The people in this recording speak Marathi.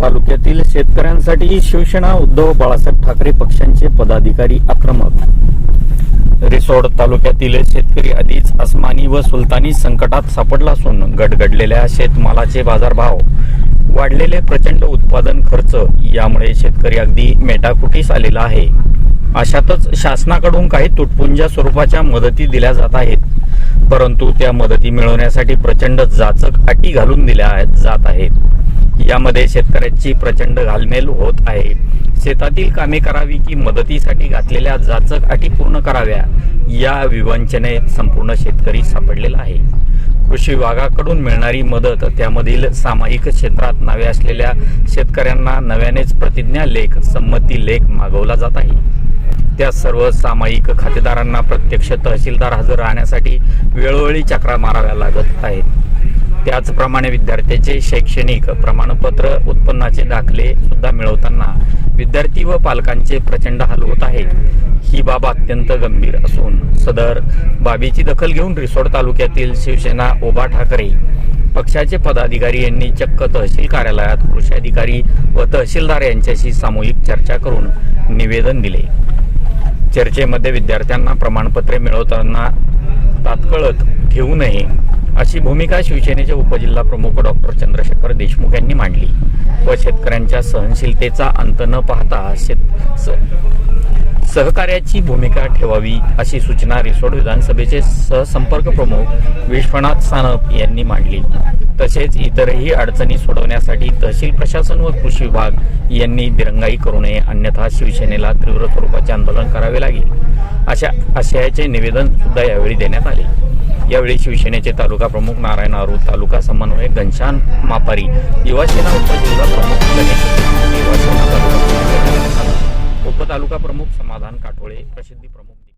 तालुक्यातील शेतकऱ्यांसाठी शिवसेना उद्धव बाळासाहेब ठाकरे पक्षांचे पदाधिकारी आक्रमक. रिसोड तालुक्यातील शेतकरी आधीच अस्मानी व सुलतानी संकटात सापडला असून गडगडलेल्या शेतमालाचे बाजारभाव वाढलेले प्रचंड उत्पादन खर्च यामुळे शेतकरी अगदी मेटाकुटीस आलेला आहे. अशातच शासनाकडून काही तुटपुंजा स्वरूपाच्या मदती दिल्या जात आहेत. परंतु त्या मदती मिळवण्यासाठी प्रचंड जाचक अटी घालून दिल्या जात आहेत. यामध्ये शेतकऱ्याची प्रचंड घालमेल होत आहे. शेतातील कामे करावी की मदतीसाठी घातलेल्या जाचक अटी पूर्ण कराव्या या विवंचनेत संपूर्ण शेतकरी सापडलेला आहे. कृषी विभागाकडून मिळणारी मदत त्यामधील सामायिक क्षेत्रात नव्या असलेल्या शेतकऱ्यांना नव्यानेच प्रतिज्ञा लेख संमती लेख मागवला जात आहे. त्या सर्व सामायिक खातेदारांना प्रत्यक्ष तहसीलदार हजर राहण्यासाठी वेळोवेळी चक्रा माराव्या लागत आहेत. त्याचप्रमाणे विद्यार्थ्याचे शैक्षणिक प्रमाणपत्र उत्पन्नाचे दाखले सुद्धा मिळवताना विद्यार्थी व पालकांचे प्रचंड हाल होत आहेत ही बाब अत्यंत गंभीर असून सदर बाबीची दखल घेऊन रिसोड तालुक्यातील शिवसेना ओबा ठाकरे पक्षाचे पदाधिकारी यांनी चक्क तहसील कार्यालयात कृषी अधिकारी व तहसीलदार यांच्याशी सामूहिक चर्चा करून निवेदन दिले. चर्चेमध्ये विद्यार्थ्यांना प्रमाणपत्रे मिळवताना तात्कळत ठेवू नये अशी भूमिका शिवसेनेचे उपजिल्हा प्रमुख डॉक्टर चंद्रशेखर देशमुख यांनी मांडली. व शेतकऱ्यांच्या सहनशीलतेचा अंत न पाहता शेत स- सहकार्याची भूमिका ठेवावी अशी सूचना रिसोड विधानसभेचे सहसंपर्क प्रमुख विश्वनाथ सानप यांनी मांडली. तसेच इतरही अडचणी सोडवण्यासाठी तहसील प्रशासन व कृषी विभाग यांनी दिरंगाई करू नये अन्यथा शिवसेनेला तीव्र स्वरूपाचे आंदोलन करावे लागेल. अशा आशयाचे निवेदन सुद्धा यावेळी देण्यात आले. यावेळी शिवसेनेचे तालुका प्रमुख नारायण आरू तालुका समन्वयक घनश्याम मापारी युवासेना उपजिल्हा प्रमुख गणेश युवासेना तालुका प्रमुख उपतालुका प्रमुख समाधान काठोळे प्रसिद्धी प्रमुख